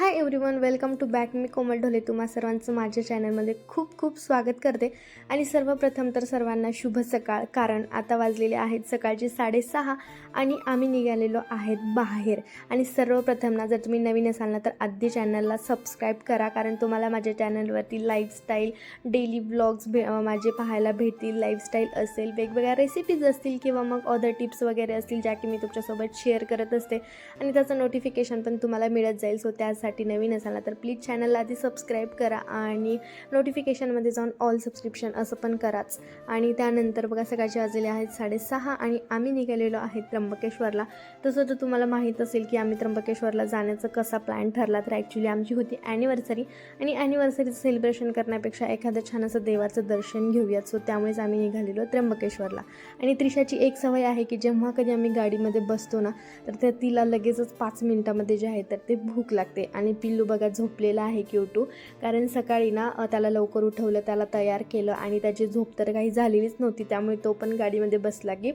Hi everyone welcome to back मी कोमल ढोले. तुम्हा सर्वांचं माझ्या चॅनलमध्ये खूप खूप स्वागत करते. आणि सर्वप्रथम तर सर्वांना शुभ सकाळ. कारण आता वाजलेले आहेत सकाळचे साडेसहा आणि आम्ही निघालेलो आहेत बाहेर. आणि सर्वप्रथम ना जर तुम्ही नवीन असाल ना तर आधी चॅनलला सबस्क्राईब करा. कारण तुम्हाला माझ्या चॅनलवरती लाईफस्टाईल डेली ब्लॉग्स भे माझे पाहायला भेटतील लाईफस्टाईल असेल वेगवेगळ्या रेसिपीज असतील किंवा मग अदर टिप्स वगैरे असतील ज्या की मी तुमच्यासोबत शेअर करत असते. आणि त्याचं नोटिफिकेशन पण तुम्हाला मिळत जाईल. सो त्यासाठी नवीन असाल तर प्लीज चॅनलला आधी सबस्क्राईब करा आणि नोटिफिकेशनमध्ये जाऊन ऑल सबस्क्रिप्शन असं पण कराच. आणि त्यानंतर बघा सकाळचे वाजलेले आहेत साडेसहा आणि आम्ही निघालेलो आहे त्र्यंबकेश्वरला. तसं तर तुम्हाला माहीत असेल की आम्ही त्र्यंबकेश्वरला जाण्याचा कसा प्लॅन ठरला तर ॲक्च्युली आमची होती ॲनिव्हर्सरी आणि ॲनिव्हर्सरीचं सेलिब्रेशन करण्यापेक्षा एखादं छान असं देवाचं दर्शन घेऊयात. सो त्यामुळेच आम्ही निघालेलो त्र्यंबकेश्वरला. आणि त्रिशाची एक सवय आहे की जेव्हा कधी आम्ही गाडीमध्ये बसतो ना तर त्या तिला लगेचच पाच मिनटामध्ये जे आहे तर ते भूक लागते. आणि पिल्लू बघा झोपलेला आहे क्यूटू कारण सकाळी ना त्याला लवकर उठवलं त्याला तयार केलं आणि त्याची झोप तर काही झालेलीच नव्हती. त्यामुळे तो पण गाडीमध्ये बसला की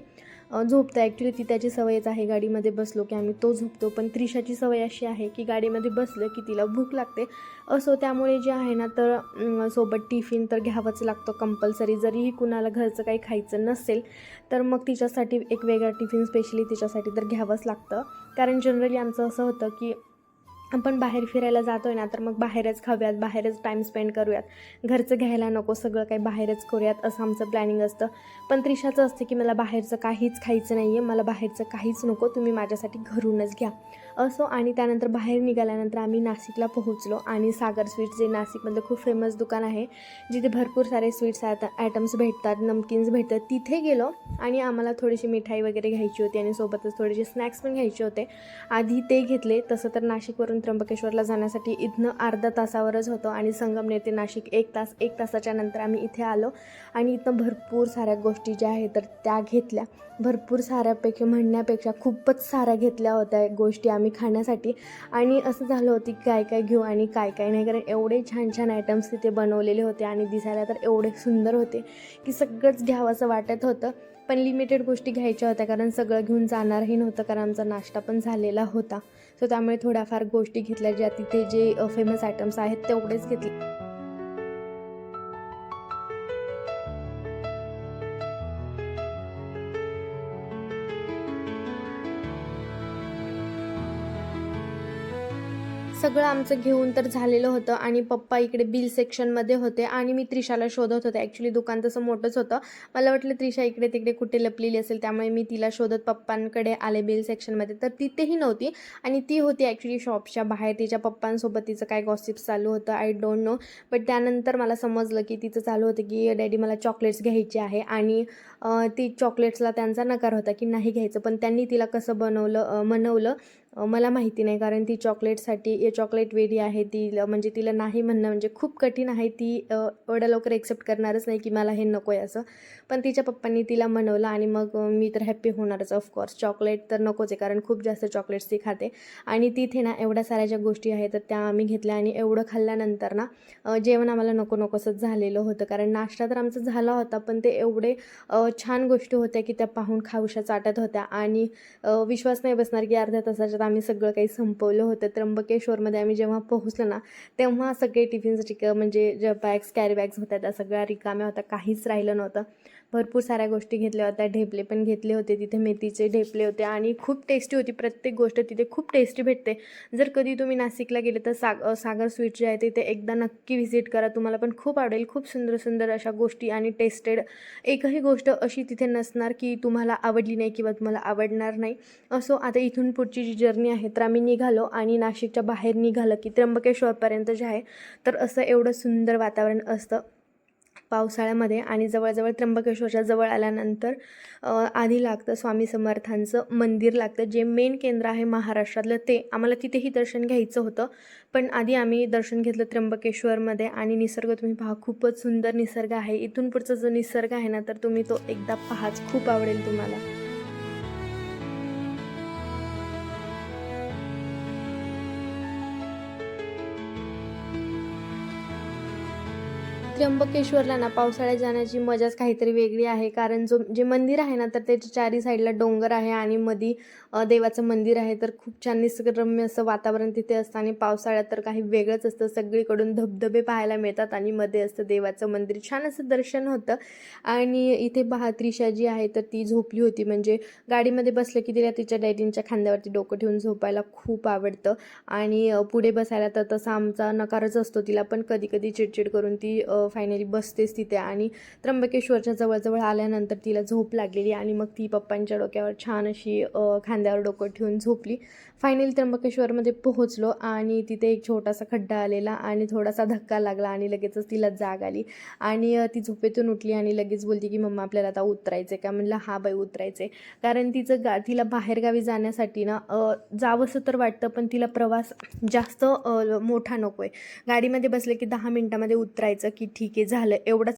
झोपता ॲक्च्युली ती त्याची सवयच आहे. गाडीमध्ये बसलो की आम्ही तो झोपतो. पण त्रिशाची सवय अशी आहे की गाडीमध्ये बसलं की तिला भूक लागते. असो त्यामुळे जे आहे ना तर सोबत टिफिन तर घ्यावंच लागतो कंपल्सरी जरीही कुणाला घरचं काही खायचं नसेल तर मग तिच्यासाठी एक वेगळा टिफिन स्पेशली तिच्यासाठी तर घ्यावंच लागतं. कारण जनरली आमचं असं होतं की आपण बाहेर फिरायला जातो आहे ना तर मग बाहेरच खाऊयात बाहेरच टाईम स्पेंड करूयात. घरचं घ्यायला नको सगळं काही बाहेरच करूयात असं आमचं प्लॅनिंग असतं. पण त्रिशाचं असतं की मला बाहेरचं काहीच खायचं नाही आहे मला बाहेरचं काहीच नको तुम्ही माझ्यासाठी घरूनच घ्या. असो आणि त्यानंतर बाहेर निघाल्यानंतर आम्ही नाशिकला पोहोचलो आणि सागर स्वीट्स जे नाशिकमधलं खूप फेमस दुकान आहे जिथे भरपूर सारे स्वीट्स ॲटम्स भेटतात नमकीन्स भेटतात तिथे गेलो आणि आम्हाला थोडीशी मिठाई वगैरे घ्यायची होती आणि सोबतच थोडेसे स्नॅक्स पण घ्यायचे होते. आधी ते घेतले तसं तर नाशिकवरून त्र्यंबकेश्वरला जाण्यासाठी इथनं अर्धा तासावरच होतं आणि संगमनेर ते नाशिक एक तास एक तासाच्या नंतर आम्ही इथे आलो आणि इथं भरपूर साऱ्या गोष्टी ज्या आहेत तर त्या घेतल्या. भरपूर साऱ्यापेक्षा म्हणण्यापेक्षा खूपच साऱ्या घेतल्या होत्या गोष्टी आम्ही. आम्ही खाण्यासाठी. आणि असं झालं होतं काय काय घेऊ आणि काय काय नाही. कारण एवढे छान छान आयटम्स तिथे बनवलेले होते आणि दिसायला तर एवढे सुंदर होते की सगळंच घ्यावं असं वाटत होतं. पण लिमिटेड गोष्टी घ्यायच्या होत्या कारण सगळं घेऊन जाणारही नव्हतं कारण आमचा नाश्ता पण झालेला होता. सो त्यामुळे थोड्याफार गोष्टी घेतल्या ज्या तिथे जे फेमस आयटम्स आहेत तेवढेच घेतले. सगळं आमचं घेऊन तर झालेलं होतं आणि पप्पा इकडे बिल सेक्शनमध्ये होते आणि मी त्रिशाला शोधत होते. ॲक्च्युली दुकान तसं मोठंच होतं. मला वाटलं त्रिशा इकडे तिकडे कुठे लपलेली असेल त्यामुळे मी तिला शोधत पप्पांकडे आले बिल सेक्शनमध्ये. तर तिथेही नव्हती आणि ती होती ॲक्च्युली शॉपच्या बाहेर. तिच्या पप्पांसोबत तिचं काय गॉसिप्स चालू होतं आय डोंट नो बट त्यानंतर मला समजलं की तिचं चालू होतं की डॅडी मला चॉकलेट्स घ्यायचे आहे. आणि ती चॉकलेट्सला त्यांचा नकार होता की नाही घ्यायचं. पण त्यांनी तिला कसं बनवलं म्हणवलं मनवलं मला माहिती नाही कारण ती चॉकलेटसाठी ये चॉकलेट वेडी आहे ती म्हणजे तिला नाही म्हणणं म्हणजे खूप कठीण आहे ती एवढ्या लवकर एक्सेप्ट करणारच नाही की मला हे नको आहे असं. पण तिच्या पप्पांनी तिला मनवलं आणि मग मी तर हॅप्पी होणारच ऑफकोर्स चॉकलेट तर नकोच आहे कारण खूप जास्त चॉकलेट्स ती खाते. आणि तिथे ना एवढ्या साऱ्या ज्या गोष्टी आहेत तर त्या आम्ही घेतल्या आणि एवढं खाल्ल्यानंतर ना जेवण आम्हाला नको नकोसंच झालेलं होतं. कारण नाश्ता तर आमचा झाला होता पण ते एवढे छान गोष्टी होत्या की त्या पाहून खाऊशा चाटत होत्या. आणि विश्वास नाही बसणार की अर्ध्या तासाच्या आम्ही सगळं काही संपवलं होतं. त्र्यंबकेश्वरमध्ये आम्ही जेव्हा पोहोचलो ना तेव्हा सगळे टिफिन्स रिक म्हणजे ज्या बॅग्स कॅरी बॅग्स होत्या त्या सगळ्या रिकाम्या होत्या. काहीच राहिलं नव्हतं. भरपूर साऱ्या गोष्टी घेतल्या होत्या. ढेपले पण घेतले होते. तिथे मेथीचे ढेपले होते आणि खूप टेस्टी होती. प्रत्येक गोष्ट तिथे खूप टेस्टी भेटते. जर कधी तुम्ही नाशिकला गेले तर साग सागर स्वीट जे आहे तिथे एकदा नक्की व्हिजिट करा. तुम्हाला पण खूप आवडेल. खूप सुंदर सुंदर अशा गोष्टी आणि टेस्टेड एकही गोष्ट अशी तिथे नसणार की तुम्हाला आवडली नाही किंवा तुम्हाला आवडणार नाही. असो आता इथून पुढची जी जर्नी आहे तर आम्ही निघालो आणि नाशिकच्या बाहेर निघालं की त्र्यंबकेश्वरपर्यंत जे आहे तर असं एवढं सुंदर वातावरण असतं पावसाळ्यामध्ये आणि जवळजवळ त्र्यंबकेश्वरच्या जवळ आल्यानंतर आधी लागतं स्वामी समर्थांचं मंदिर लागतं जे मेन केंद्र आहे महाराष्ट्रातलं ते. आम्हाला तिथेही दर्शन घ्यायचं होतं पण आधी आम्ही दर्शन घेतलं त्र्यंबकेश्वरमध्ये आणि निसर्ग तुम्ही पहा खूपच सुंदर निसर्ग आहे. इथून पुढचा जो निसर्ग आहे ना तर तुम्ही तो एकदा पहाच खूप आवडेल तुम्हाला. त्र्यंबकेश्वरला ना पावसाळ्यात जाण्याची मजाच काहीतरी वेगळी आहे. कारण जो जे मंदिर आहे ना तर त्याच्या चारी साईडला डोंगर आहे आणि मधी देवाचं मंदिर आहे. तर खूप छान निसर्गरम्य असं वातावरण तिथे असतं आणि पावसाळ्यात तर काही वेगळंच असतं. सगळीकडून धबधबे पाहायला मिळतात आणि मध्ये असतं देवाचं मंदिर. छान असं दर्शन होतं. आणि इथे बहा त्रिशा जी आहे तर ती झोपली होती. म्हणजे गाडीमध्ये बसलं की तिला तिच्या डॅडींच्या खांद्यावरती डोकं ठेवून झोपायला खूप आवडतं. आणि पुढे बसायला तर तसा आमचा नकारच असतो. तिला पण कधी कधी चिडचिड करून ती फायनली बसतेच तिथे आणि त्र्यंबकेश्वरच्या जवळजवळ आल्यानंतर तिला झोप लागलेली आणि मग ती पप्पांच्या डोक्यावर छान अशी खांद्यावर डोकं ठेवून झोपली. फायनली त्र्यंबकेश्वरमध्ये पोहोचलो आणि तिथे एक छोटासा खड्डा आलेला आणि थोडासा धक्का लागला आणि लगेचच तिला जाग आली. आणि ती झोपेतून उठली आणि लगेच बोलती की मम्मा आपल्याला आता उतरायचं का? म्हणलं हा बाई उतरायचे कारण तिचं गा तिला बाहेरगावी जाण्यासाठी ना जावंसं तर वाटतं पण तिला प्रवास जास्त मोठा नको आहे गाडीमध्ये बसले की दहा मिनटामध्ये उतरायचं की ठीक आहे झालं. एवढंच.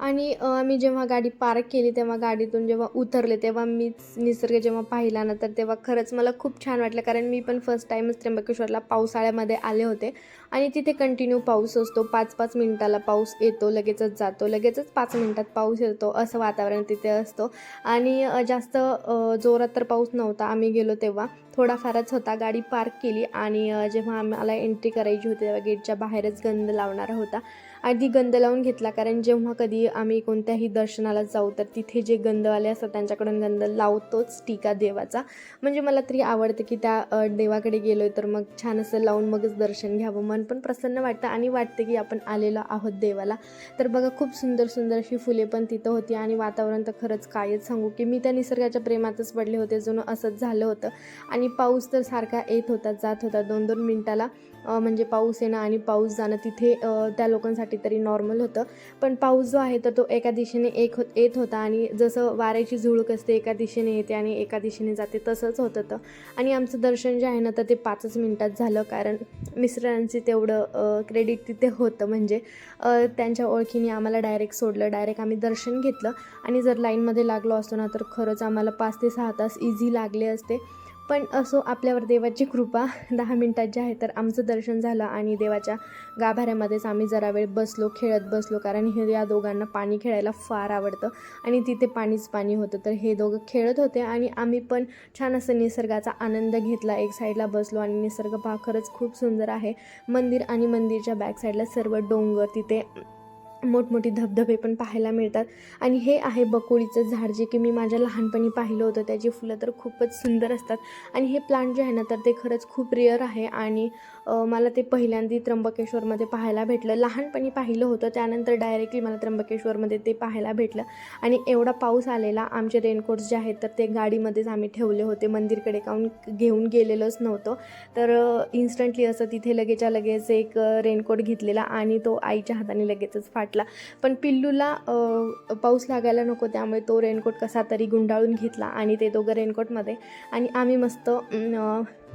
आणि मी आम्ही जेव्हा गाडी पार्क केली तेव्हा गाडीतून जेव्हा उतरले तेव्हा मीच निसर्ग जेव्हा पाहिला ना तर तेव्हा खरंच मला खूप छान वाटलं. कारण मी पण फर्स्ट टाईमच त्र्यंबकेश्वरला पावसाळ्यामध्ये आले होते. आणि तिथे कंटिन्यू पाऊस असतो. पाच पाच मिनिटाला पाऊस येतो लगेचच जातो लगेचच पाच मिनिटात पाऊस येतो असं वातावरण तिथे असतो. आणि जास्त जोरात तर पाऊस नव्हता. आम्ही गेलो तेव्हा. थोडाफारच होता. गाडी पार्क केली आणि जेव्हा आम्हाला एंट्री करायची होती तेव्हा गेटच्या बाहेरच गंध लावणारा होता. आधी गंध लावून घेतला कारण जेव्हा कधी आम्ही कोणत्याही दर्शनाला जाऊ तर तिथे जे गंधवाले असतात त्यांच्याकडून गंध लावतोच टीका देवाचा. म्हणजे मला तरी आवडतं की त्या देवाकडे गेलो तर मग छान असं लावून मगच दर्शन घ्यावं. मन पण प्रसन्न वाटतं आणि वाटतं की आपण आलेलो आहोत देवाला. तर बघा खूप सुंदर सुंदर अशी फुले पण तिथं होती आणि वातावरण तर खरंच कायच सांगू की मी त्या निसर्गाच्या प्रेमातच पडले होते जणू असंच झालं होतं. आणि पाऊस तर सारखा येत होता जात होता दोन दोन मिनटाला. म्हणजे पाऊस येणं आणि पाऊस जाणं तिथे त्या लोकांसाठी तरी नॉर्मल होतं. पण पाऊस जो आहे तर तो एका दिशेने एक होत येत होता आणि जसं वाऱ्याची झुळूक असते एका दिशेने येते आणि एका दिशेने जाते तसंच होत होतं आणि आमचं दर्शन जे आहे ना तर ते पाचच मिनटात झालं कारण मिस्टरांचे तेवढं क्रेडिट तिथे होतं. म्हणजे त्यांच्या ओळखीने आम्हाला डायरेक्ट सोडलं. डायरेक्ट आम्ही दर्शन घेतलं आणि जर लाईनमध्ये लागलो असतो ना तर खरंच आम्हाला पाच ते सहा तास इझी लागले असते. पण असो आपल्यावर देवाची कृपा दहा मिनटात जे आहे तर आमचं दर्शन झालं आणि देवाच्या गाभाऱ्यामध्येच आम्ही जरा वेळ बसलो खेळत बसलो. कारण हे या दोघांना पाणी खेळायला फार आवडतं आणि तिथे पाणीच पाणी होतं. तर हे दोघं खेळत होते आणि आम्ही पण छान असं निसर्गाचा आनंद घेतला. एक साईडला बसलो आणि निसर्ग पहा खरंच खूप सुंदर आहे. मंदिर आणि मंदिरच्या बॅक साईडला सर्व डोंगर तिथे मोठमोठी धबधबे पण पाहायला मिळतात. आणि हे आहे बकोळीचं झाड जे की मी माझ्या लहानपणी पाहिलं होतं. त्याची फुलं तर खूपच सुंदर असतात. आणि हे प्लांट जे आहे ना तर ते खरंच खूप रेअर आहे. आणि मला ते पहिल्यांदा त्र्यंबकेश्वरमध्ये पाहायला भेटलं. लहानपणी पाहिलं होतं त्यानंतर डायरेक्टली मला त्र्यंबकेश्वरमध्ये ते पाहायला भेटलं. आणि एवढा पाऊस आलेला आमचे रेनकोट्स जे आहेत तर ते गाडीमध्येच आम्ही ठेवले होते. मंदिरकडे काऊन घेऊन गेलेलोच नव्हतं. तर इन्स्टंटली असं तिथे लगेच्या लगेच एक रेनकोट घेतलेला आणि तो आईच्या हाताने लगेचच फाटला. पण पिल्लूला पाऊस लागायला नको त्यामुळे तो रेनकोट कसा तरी गुंडाळून घेतला आणि ते दोघं रेनकोटमध्ये आणि आम्ही मस्त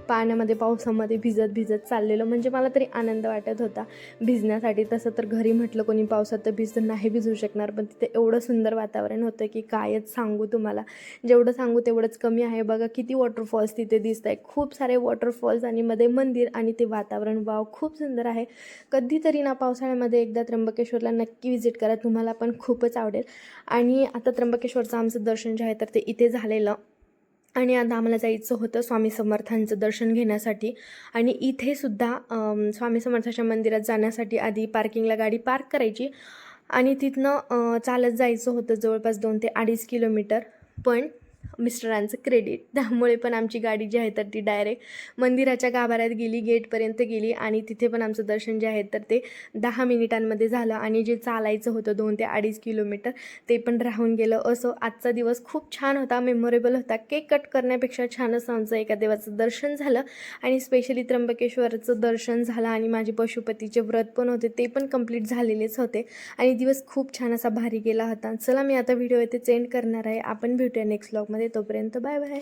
पाण्यामध्ये पावसामध्ये भिजत भिजत चाललेलो. म्हणजे मला तरी आनंद वाटत होता. भिजण्यासाठी तसं तर घरी म्हटलं कोणी पावसात तर भिजतं नाही भिजू शकणार. पण तिथे एवढं सुंदर वातावरण होतं की कायच सांगू तुम्हाला. जेवढं सांगू तेवढंच कमी आहे. बघा किती वॉटरफॉल्स तिथे दिसत आहे खूप सारे वॉटरफॉल्स आणि मध्ये मंदिर आणि ते वातावरण. वाव खूप सुंदर आहे. कधीतरी ना पावसाळ्यामध्ये एकदा त्र्यंबकेश्वरला नक्की व्हिजिट करा. तुम्हाला पण खूपच आवडेल. आणि आता त्र्यंबकेश्वरचं आमचं दर्शन जे आहे तर ते इथे झालेलं. आणि आता आम्हाला जायचं होतं स्वामी समर्थांचं दर्शन घेण्यासाठी. आणि इथे सुद्धा स्वामी समर्थाच्या मंदिरात जाण्यासाठी आधी पार्किंगला गाडी पार्क करायची. आणि तिथनं चालत जायचं होतं जवळपास दोन ते अडीच किलोमीटर. पण मिस्टरांचं क्रेडिट त्यामुळे पण आमची गाडी जी आहे तर ती डायरेक्ट मंदिराच्या गाभाऱ्यात गेली गेटपर्यंत गेली आणि तिथे पण आमचं दर्शन जे आहे तर ते दहा मिनिटांमध्ये झालं आणि जे चालायचं होतं दोन ते अडीच किलोमीटर ते पण राहून गेलं. असं आजचा दिवस खूप छान होता मेमोरेबल होता. केक कट करण्यापेक्षा छानच आमचं एका देवाचं दर्शन झालं आणि स्पेशली त्र्यंबकेश्वरचं दर्शन झालं आणि माझे पशुपतीचे व्रत पण होते ते पण कंप्लीट झालेलेच होते आणि दिवस खूप छान असा भारी गेला होता. चला मी आता व्हिडिओ येथे सेंड करणार आहे. आपण भेटूया next ब्लॉगमध्ये तोपर्यंत बाय बाय